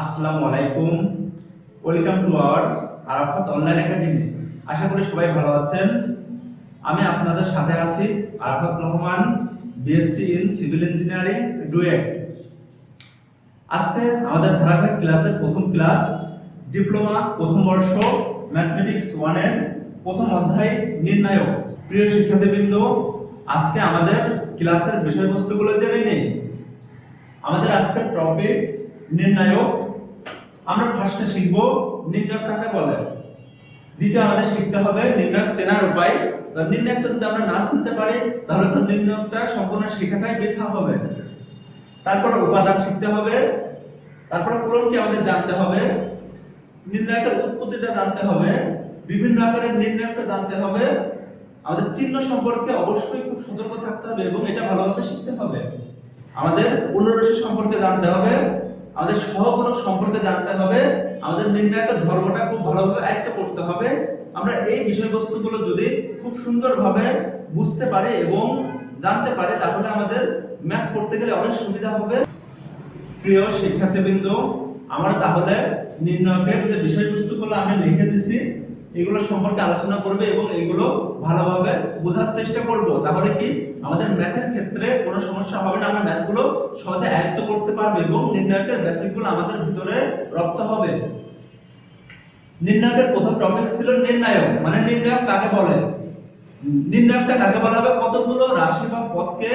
আসসালামু আলাইকুম। Welcome to our Arafat online academy আশা করি সবাই ভালো আছেন। আমি আপনাদের সাথে আছি Arafat Rahman BSc in civil engineering DUET আজকে আমাদের ধারাবাহিক ক্লাসের প্রথম ক্লাস, ডিপ্লোমা প্রথম বর্ষ ম্যাথমেটিক্স ওয়ানের প্রথম অধ্যায়, নির্ণায়ক। প্রিয় শিক্ষার্থীবৃন্দ, আজকে আমাদের ক্লাসের বিষয়বস্তুগুলো জেনে নিই। আমাদের আজকের টপিক নির্ণায়ক। আমরা ফার্স্টে শিখব নির্ণায়ক কাকে বলে দ্বিতীয় আমাদের শিখতে হবে নির্ণায়ক চেনার উপায়। তো নির্ণায়কটা যদি আমরা না চিনতে পারি, তাহলে তো নির্ণায়কটা সম্পূর্ণ শেখাটাই বৃথা হবে। তারপরে উপাদান শিখতে হবে। তারপর পূরণকে আমাদের জানতে হবে? নির্ণায়কের উৎপত্তিটা জানতে হবে। বিভিন্ন আকারের নির্ণায়কটা জানতে হবে। আমাদের চিহ্ন সম্পর্কে অবশ্যই খুব সতর্ক থাকতে হবে এবং এটা ভালোভাবে শিখতে হবে। আমাদের পূর্ণরসি সম্পর্কে জানতে হবে। আমাদের সহগুণক সম্পর্কে জানতে হবে, আমাদের নির্ণায়ক ধর্মটা খুব ভালোভাবে আয়ত্ত করতে হবে। আমরা এই বিষয়বস্তুগুলো যদি খুব সুন্দরভাবে বুঝতে পারি এবং জানতে পারি, তাহলে আমাদের ম্যাথ করতে গেলে অনেক সুবিধা হবে। প্রিয় শিক্ষার্থীবৃন্দ, আমরা তাহলে নির্ণয়কের যে বিষয়বস্তুগুলো আমি লিখে দিছি এগুলো সম্পর্কে আলোচনা করবে এবং এগুলো ভালোভাবে বোঝার চেষ্টা করব। তাহলে কি? আমাদের ম্যাথের ক্ষেত্রে কোনো সমস্যা হবে না, আমরা ম্যাথগুলো সহজে আয়ত্ত করতে পারবে এবং নির্ণয়কের বেসিকগুলো আমাদের ভিতরে রপ্ত হবে। নির্ণায়কের প্রথম টপিক ছিল নির্ণায়ক মানে নির্ণায়ক কাকে বলে? নির্ণায়কটা কাকে বলা হবে? কতগুলো রাশি বা পদকে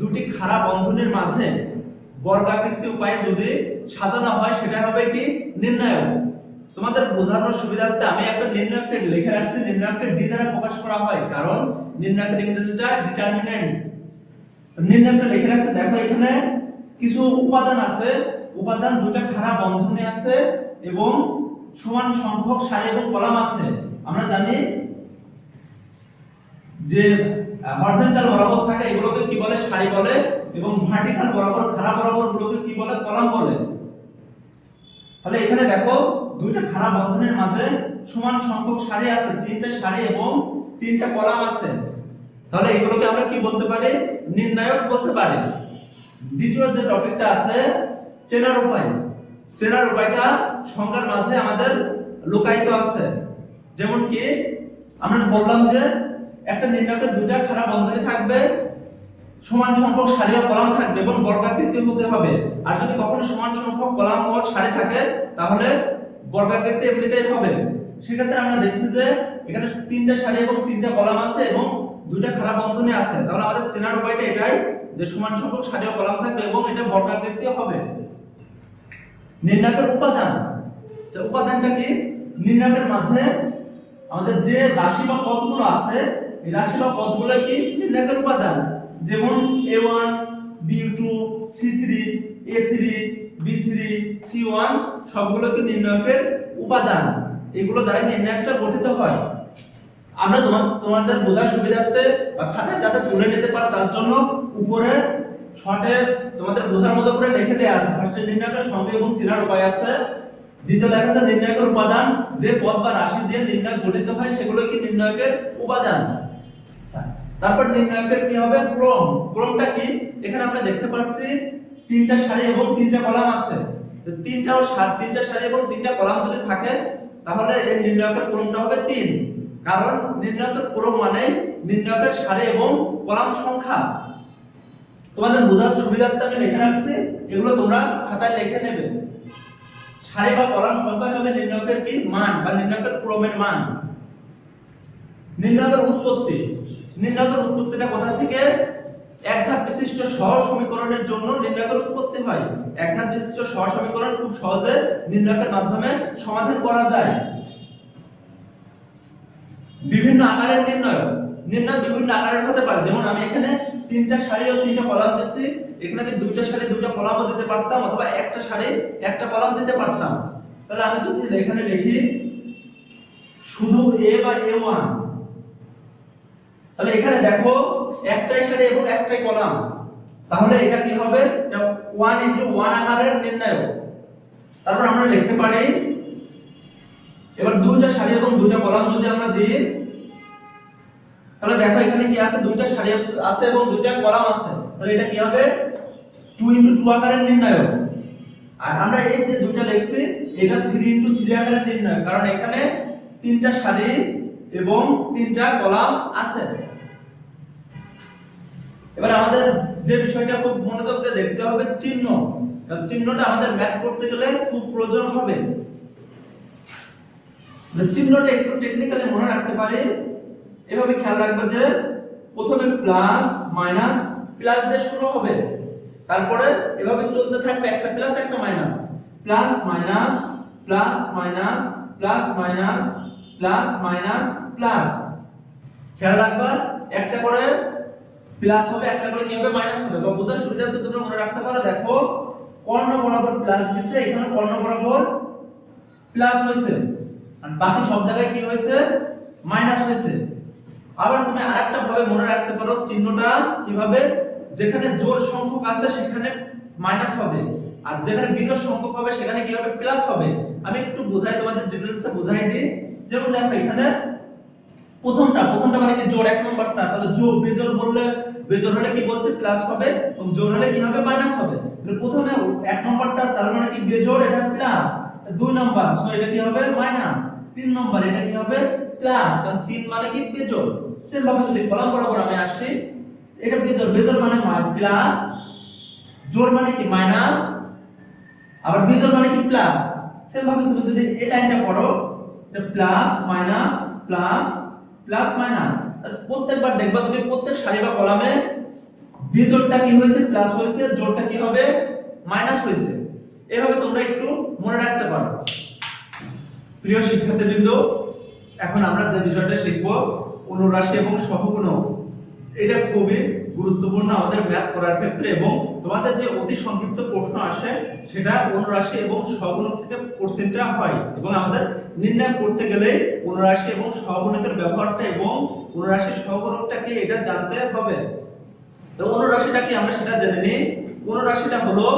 দুটি খারাপ বন্ধনের মাঝে বর্গাকৃতি উপায়ে যদি সাজানো হয়, সেটা হবে কি? নির্ণায়ক। তোমাদের বোঝানোর সুবিধার্থে আমি একটা নির্ণায়ককে লিখে রাখছি নির্ণায়ককে ডি দ্বারা প্রকাশ করা হয়। কারণ নির্ণায়কের ইংরেজিটা ডিটারমিনেন্টস নির্ণায়কটা লিখে রাখছি, দেখো এখানে কিছু উপাদান আছে। উপাদান দুটা খারাপ বন্ধনী আছে এবং সমান সংখ্যক সারি এবং কলাম আছে। আমরা জানি যে হরিজন্টাল বরাবর থাকে, এগুলোকে কি বলে? সারি বলে এবং ভার্টিক্যাল বরাবর খারাপ বরাবর গুলোকে কি বলে? কলাম বলে। তাহলে এখানে দেখো দুইটা খারাপ বন্ধনের মাঝে সমান সংখ্যক সারি আছে, তিনটা সারি এবং তিনটা কলাম আছে। তাহলে এগুলোকে আমরা কি বলতে পারি? নির্ণায়ক বলতে পারি। দ্বিতীয় যে টপিকটা আছে, চেনার উপায়। চেনার উপায়টা সংখ্যার মাঝে আমাদের লুকায়িত আছে। যেমন কি, আমরা বললাম যে একটা নির্ণায়কের দুইটা খারাপ বন্ধনী থাকবে, সমান সংখ্যক সারি ও কলাম থাকবে এবং বর্গাকৃতি হতে হবে। আর যদি কখনো সমান সংখ্যক কলাম ও সারি থাকে, তাহলে বর্গাকৃতি এমনিতেই হবে। সেক্ষেত্রে আমরা দেখছি যে এখানে তিনটা সারি এবং তিনটা কলাম আছে এবং দুইটা খারাপ বন্ধনী আছে। তাহলে আমাদের চেনার উপায়টা এটাই যে সমান সংখ্যক সারি ও কলাম থাকবে এবং এটা বর্গাকৃতি হবে। নির্ণায়কের উপাদান। যে উপাদানটা কি? নির্ণায়কের মাঝে আমাদের যে রাশি বা পদগুলো আছে, এই রাশি বা পদগুলো কি? নির্ণায়কের উপাদান। যেমন A one B two C three A three B three C one সবগুলো নির্ণায়কের উপাদান। এগুলো দ্বারা নির্ণায়কটা গঠিত হয়। আমরা তোমার তোমাদের বোঝার সুবিধার্থে বা খাতায় যাতে তুলে নিতে পারো তার জন্য উপরে শর্টে তোমাদের বোঝার মতো করে লিখে দেওয়া আছে। ফার্স্টে নির্ণায়কের সঙ্গে এবং চেনার উপায় আছে। দ্বিতীয় লেখা আছে নির্ণায়কের উপাদান। যে পদ বা রাশি দিয়ে নির্ণয় গঠিত হয় সেগুলো কি নির্ণায়কের উপাদান? আচ্ছা, তারপর নির্ণায়কের কি হবে? ক্রম। ক্রমটা কি? এখানে আমরা দেখতে পাচ্ছি তিনটা সারি এবং তিনটা কলাম আছে। তো তিনটা ও সাত, তিনটা সারি এবং তিনটা কলাম যদি থাকে, তাহলে এই নির্ণায়কের ক্রমটা হবে তিন। কারণ নির্ণায়কের ক্রম মানে নির্ণায়কের সারি এবং কলাম সংখ্যা। তোমাদের বোঝার সুবিধার্থে আমি লিখে রাখছি, এগুলো তোমরা খাতায় লিখে নেবে। সারি বা কলাম সংখ্যা হবে নির্ণায়কের কি? মান, বা নির্ণায়কের ক্রমের মান। নির্ণায়কের উৎপত্তি। নির্ণায়কের উৎপত্তিটা কোথা থেকে? একঘাত বিশিষ্ট সহ সমীকরণের জন্য নির্ণায়কের উৎপত্তি হয়। একঘাত বিশিষ্ট সহ সমীকরণ খুব সহজে নির্ণায়কের মাধ্যমে সমাধান করা যায়। বিভিন্ন আকারের নির্ণয়। নির্ণয় বিভিন্ন আকারের হতে পারে। যেমন আমি এখানে তিনটা সারি ও তিনটা কলাম দিচ্ছি এখানে আমি দুইটা সারি, দুইটা কলামও দিতে পারতাম অথবা একটা সারি, একটা কলাম দিতে পারতাম। তাহলে আমি যদি এখানে লিখি, শুধু এ বা এ ওয়ান তাহলে এখানে দেখো একটাই সারি এবং একটাই কলাম। তাহলে এটা কি হবে? ওয়ান ইন্টু ওয়ান আকারের নির্ণয় তারপর আমরা লিখতে পারি, এবার দুইটা সারি এবং দুইটা কলাম যদি আমরা দিই, তাহলে দেখো এখানে কি আছে? দুইটা সারি আছে এবং দুইটা কলাম আছে। তাহলে এটা কি হবে? টু ইন্টু টু আকারের নির্ণায়ক। আর আমরা এই যে দুইটা লিখছি, এটা থ্রি ইন্টু থ্রি আকারের নির্ণয় কারণ এখানে তিনটা সারি এবং তিনটা কলাম আছে। এবার আমাদের যে বিষয়টা খুব মনোযোগ দিয়ে দেখতে হবে চিহ্ন। চিহ্নটা আমাদের ম্যাথ করতে গেলে খুব প্রয়োজন হবে। মানে চিহ্নটা একটু টেকনিক্যালি মনে রাখতে পারি। এভাবে খেয়াল রাখবে যে প্রথমে প্লাস মাইনাস প্লাস দিয়ে শুরু হবে। তারপরে এভাবে চলতে থাকবে একটা প্লাস একটা minus plus minus plus minus plus minus plus minus plus খেয়াল রাখবা, একটা করে প্লাস হবে একটা করে কি হবে? মাইনাস হবে। বা বোঝার সুবিধার্থে তোমরা মনে রাখতে পারো, দেখো, কর্ণ বরাবর প্লাস দিছে, এখানে কর্ণ বরাবর প্লাস হয়েছে। আর বাকি সব জায়গায় কি হয়েছে? মাইনাস হয়েছে। আবার তুমি আরেকটা ভাবে মনে রাখতে পারো, চিহ্নটা কীভাবে? যেখানে জোড় সংখ্যক আছে, সেখানে মাইনাস হবে। আর যেখানে বিজোড় সংখ্যক হবে, সেখানে কি হবে? প্লাস হবে। আমি একটু বোঝাই তোমাদের ডিটেইলসে বোঝাই দিই। যেমন দেখো, এখানে প্রথমটা প্রথমটা মানে কি? জোড় এক নম্বরটা। তাহলে জোড় বেজোড় বললে বেজোড় হলে কি বলছে? প্লাস হবে এবং জোড় হলে কি হবে? মাইনাস হবে। প্রথমে এক নম্বরটা, তার মানে কি? বেজোড়, এটা প্লাস দুই নম্বর সো এটা কি হবে? মাইনাস তিন নম্বর, এটা কি হবে? প্লাস কারণ তিন মানে কি? বেজোড়। সেম ভাবে যদি কলাম বরাবর আমি আসি, এটা বেজোড়। বেজোড় মানে প্লাস জোড় মানে কি? মাইনাস আবার বিজোড় মানে কি? প্লাস সেম ভাবে তুমি যদি এই লাইনটা করো যে plus minus plus plus minus প্রত্যেকবার দেখবা তুমি প্রত্যেক সারি বা কলামে বিজোড়টা কি হয়েছে প্লাস হয়েছে, জোড়টা কি হবে মাইনাস হয়েছে। এভাবে তোমরা একটু মনে রাখতে পারো। প্রিয় শিক্ষার্থীবৃন্দ, এখন আমরা যে বিষয়টা শিখব, অনুরাশি এবং সহগুণ। এটা খুবই গুরুত্বপূর্ণ আমাদের ম্যাথ করার ক্ষেত্রে এবং তোমাদের যে অতি সংক্ষিপ্ত প্রশ্ন আসে, সেটা অনুরাশি এবং সহগুণক থেকে কোশ্চেনটা হয় এবং আমাদের নির্ণয় করতে গেলে অনুরাশি এবং সহগুণকের ব্যবহারটা এবং অনুরাশি সহগুণকটা কি এটা জানতে হবে। তো অনুরাশিটা কি আমরা সেটা জেনে নিই। অনুরাশিটা হলো,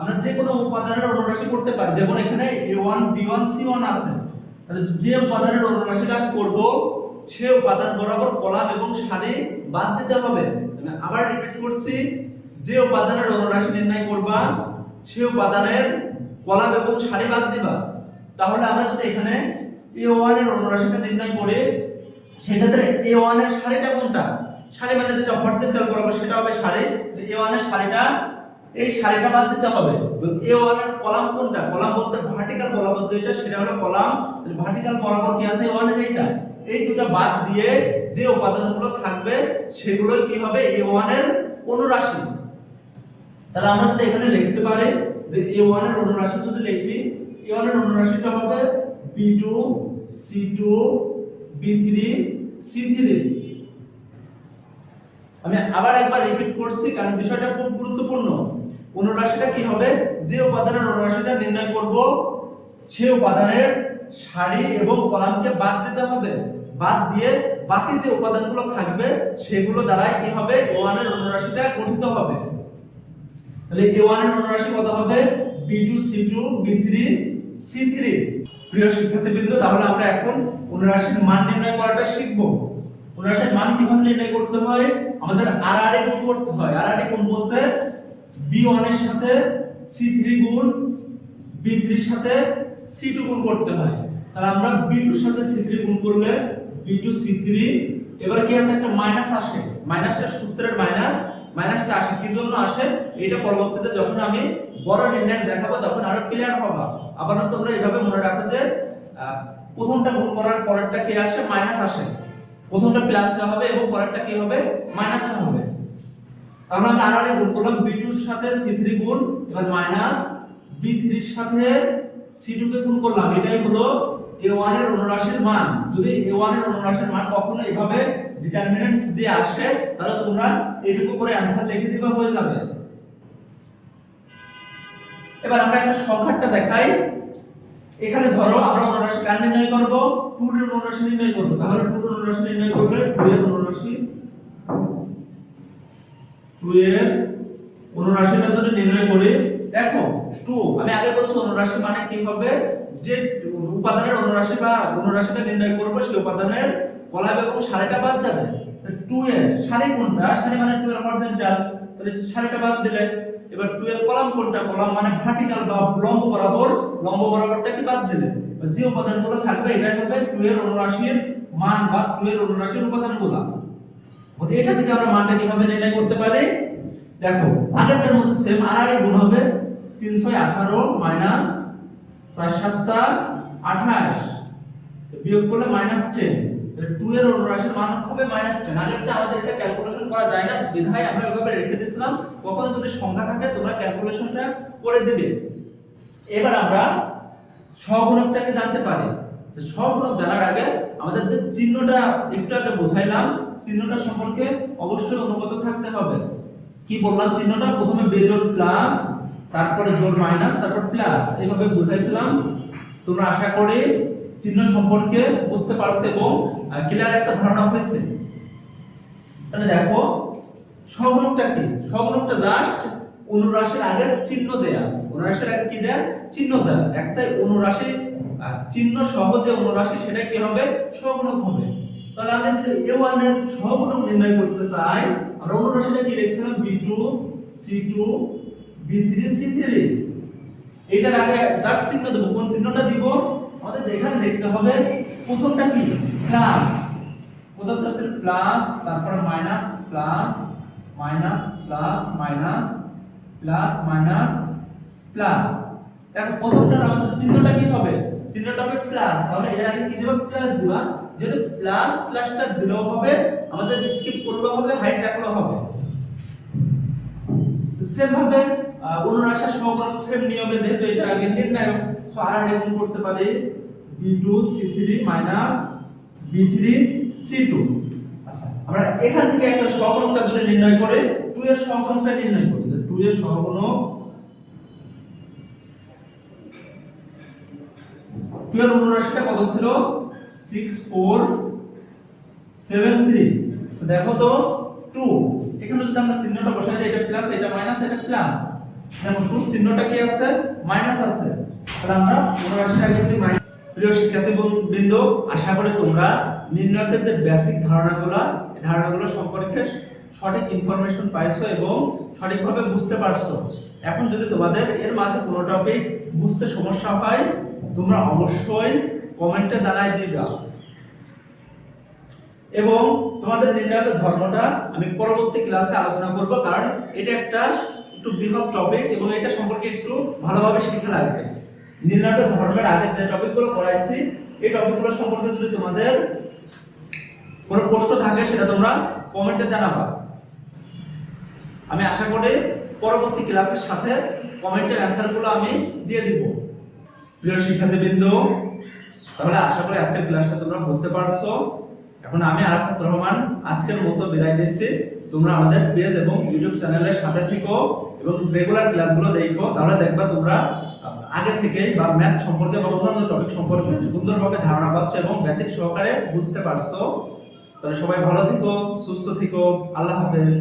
আমরা যে কোনো উপাদানের অনুরাশি করতে পারি। যেমন এখানে a1 b1 c1 আছে। তাহলে যে উপাদানের অনুরাশিটা করব, সে উপাদান বরাবর কলাম এবং সারি বাদ দিতে হবে। আমি আবার রিপিট করছি, যে উপাদানের অনুরাশি নির্ণয় করবা সে উপাদানের কলাম এবং সারি বাদ দিবা। তাহলে আমরা যদি এখানে a1 এর অনুরাশিটা নির্ণয় করি, সেক্ষেত্রে এ ওয়ানের সারিটা কোনটা? সারি মানে যেটা হরিজন্টাল বরাবর, সেটা হবে সারি। এ ওয়ানের সারিটা, এই সারিটা বাদ দিতে হবে। এ ওয়ানের কলাম কোনটা? কলাম বলতে ভার্টিক্যাল বরাবর যেটা, সেটা হলো কলাম। ভার্টিক্যাল বরাবর কি আছে? ওয়ানের এইটা। এই দুটো বাদ দিয়ে যে উপাদানগুলো থাকবে সেগুলোই কি হবে? a1 এর অনুরাশি। তাহলে আমরা যদি এখানে লিখতে পারি যে a1 এর অনুরাশি যদি লিখি a1 এর অনুরাশিটা হবে b2 c2 b3 c3 আমি আবার একবার রিপিট করছি, কারণ বিষয়টা খুব গুরুত্বপূর্ণ। অনুরাশিটা কি হবে? যে উপাদানের অনুরাশিটা নির্ণয় করব সেই উপাদানের সারি এবং কলামকে বাদ দিতে হবে। বাদ দিয়ে বাকি যে উপাদানগুলো থাকবে, সেগুলো দ্বারাই কি হবে? ওয়ানের অনুরাশিটা গঠিত হবে। তাহলে এ ওয়ানের অনুরাশি কত হবে? B two C two B three C three প্রিয় শিক্ষার্থীবৃন্দ, তাহলে আমরা এখন অনুরাশির মান নির্ণয় করাটা শিখব। অনুরাশির মান কীভাবে নির্ণয় করতে হয়? আমাদের আর আর এ গুণ করতে হয়। আর আর এ গুণ বলতে বি ওয়ানের সাথে সি থ্রি গুণ বি থ্রির সাথে সি টু গুণ করতে হয়। তাহলে আমরা বি টুর সাথে সি থ্রি গুণ করলে বি টু সি থ্রি এবার কি আছে? একটা মাইনাস আসে। মাইনাসটা সূত্রের মাইনাস মাইনাসটা আসে। কি জন্য আসে? এটা পরবর্তীতে যখন আমি বড় নির্ণয় দেখাবো, তখন আরও ক্লিয়ার হবা। আবার তোমরা এইভাবে মনে রাখো যে প্রথমটা গুণ করার পরেরটা কি আসে? মাইনাস আসে। প্রথমটা প্লাস হবে এবং পরেরটা কি হবে? মাইনাস হবে। আমরা আমরা আড়াআড়ি গুণ করলাম। B2 এর সাথে c3 গুণ, এবার মাইনাস b3 এর সাথে c2 কে গুণ করলাম। এটাই হলো a1 এর অনুরাশির মান, যদি a1 এর অনুরাশির মান কখনো এভাবে ডিটারমিনেন্টস দিয়ে আসে, তাহলে তোমরা এইটুকু করে অ্যানসার লিখে দিবা, হয়ে যাবে। এবার আমরা একটা সংখ্যাটা দেখাই। এখানে ধরো, আমরা অনুরাশি কার নির্ণয় করব? 2 এর অনুরাশি নির্ণয় করব। তাহলে 2 এর অনুরাশি নির্ণয় করলে 2 এর অনুরাশি। 2 এর অনুরাশিটা যদি নির্ণয় করি, দেখো 2 আমি আগে বলছি অনুরাশি মানে কি হবে? যে উপাদানের অনুরাশি বা অনুরাশিটা নির্ণয় করব, সেই উপাদানের কলাম এবং সারিটা বাদ যাবে। 2 এর, সারি কোনটা? সারি মানে 2 এর হরিজন্টাল তাহলে সারিটা বাদ দিলে, এবার 2 এর কলাম কোনটা? কলাম মানে ভার্টিক্যাল বা লম্ব বরাবর। লম্ব বরাবরটা কি বাদ দিলে? যে উপাদানগুলো থাকবে, এটাই হবে 2 এর অনুরাশির মান বা 2 এর অনুরাশির উপাদানগুলো। ওকে এটা থেকে আমরা মানটা কীভাবে নির্ণয় করতে পারি? দেখো, আগেরটার মতো সেম আর গুণ হবে 318 মাইনাস 4 সাতটা 28 বিয়োগ করলে মাইনাস 10 তাহলে 2 এর অনুরাশির মান হবে মাইনাস 10 আগেরটা আমাদের এটা ক্যালকুলেশন করা যায় না। বিধায় আমরা এভাবে রেখে দিয়েছিলাম। কখনো যদি সংখ্যা থাকে, তোমরা ক্যালকুলেশনটা করে দিবে। এবার আমরা সহগুণকটাকে জানতে পারি। যে সহগুণক জানার আগে আমাদের যে চিহ্নটা একটু আগে বুঝাইলাম, চিহ্নটা সম্পর্কে অবশ্যই অনুগত থাকতে হবে। কি বললাম? চিহ্নটা প্রথমে বেজোড় প্লাস তারপরে জোড় মাইনাস, তারপর প্লাস। এইভাবে বুঝাইছিলাম। তোমরা আশা করি চিহ্ন সম্পর্কে বুঝতে পারছ এবং ক্লিয়ার একটা ধারণা হয়েছে। তাহলে দেখো সহগুণকটা কি? সহগুণকটা জাস্ট অনুরাশের আগে চিহ্ন দেয়া। অনুরাশির আগে কি দেয়া? চিহ্ন দেয়া। একটাই অনুরাশি চিহ্ন সহ যে অনুরাশি, সেটা কি হবে? সহগুণক হবে। তাহলে আমরা যদি এ ওয়ানের সহগুণক নির্ণয় করতে চাই, আমরা অনুরাশিটা কি লিখছিলাম? B two C two B three এটার আগে জাস্ট চিহ্ন দেবো। কোন চিহ্নটা দিব? আমাদের এখানে দেখতে হবে, প্রথমটা কি? প্লাস প্রথমটা ছিল প্লাস তারপর minus plus minus plus minus plus minus plus দেখো প্রথমটার আমাদের চিহ্নটা কি হবে? চিহ্নটা হবে প্লাস তাহলে এর আগে কি দেব? প্লাস দিবা। যদি প্লাস প্লাসটা দিলেও হবে, আমাদের স্কিপ করলেও হবে হাইট রাখলেও হবে। সেম ভাবে অনুরাশা সহগুণক সেম নিয়মে যেহেতু এটা আগে নির্ণায়ক সো আর গুণ করতে পারি b2 c3 minus b3 c2 আচ্ছা আমরা এখান থেকে একটা সহগুণকটা যদি নির্ণয় করে 2 এর সহগুণকটা নির্ণয় করি। 2 এর সহগুণক 2 এর অনুরাশিটা কত ছিল? 6473 তো দেখো তো 2 এখানে যদি আমরা চিহ্নটা বসাই দিই এটা প্লাস এটা মাইনাস এটা প্লাস দেখো 2 চিহ্নটা কি আছে? মাইনাস আছে। তাহলে আমরা অনুরাশিটা যদি মাইনাস প্রিয় শিক্ষার্থী বন- বৃন্দ, আশা করি তোমরা নির্ণয়ের যে বেসিক ধারণাগুলো, এই ধারণাগুলো সম্পর্কে সঠিক ইনফরমেশন পাইছো এবং সঠিকভাবে বুঝতে পারছ। এখন যদি তোমাদের এর মাঝে কোনো টপিক বুঝতে সমস্যা হয়, তোমরা অবশ্যই কমেন্টে জানাই দিবা। এবং তোমাদের নির্ণায়কের ধর্মটা আমি পরবর্তী ক্লাসে আলোচনা করব, কারণ এটা একটা একটু বৃহৎ টপিক এবং এটা সম্পর্কে একটু ভালোভাবে শিখে লাগবে নির্ণায়কের ধর্মের আগে যে টপিকগুলো পড়াইছি, এই টপিকগুলো সম্পর্কে যদি তোমাদের কোনো প্রশ্ন থাকে, সেটা তোমরা কমেন্টে জানাবা। আমি আশা করি পরবর্তী ক্লাসের সাথে কমেন্টের অ্যান্সারগুলো আমি দিয়ে দিব। প্রিয় শিক্ষার্থীবৃন্দ, তাহলে আশা করি আজকের ক্লাসটা তোমরা বুঝতে পারছ। এখন আমি আরাফাত রহমান আজকের মতো বিদায় দিচ্ছি তোমরা আমাদের পেজ এবং ইউটিউব চ্যানেলের সাথে থেকো। এবং রেগুলার ক্লাসগুলো দেখো, তাহলে দেখবা তোমরা আগে থেকে বা ম্যাথ সম্পর্কে বা অন্যান্য টপিক সম্পর্কে সুন্দরভাবে ধারণা পাচ্ছ এবং বেসিক সহকারে বুঝতে পারছ। তাহলে সবাই ভালো থেকো, সুস্থ থেকো, আল্লাহ হাফেজ।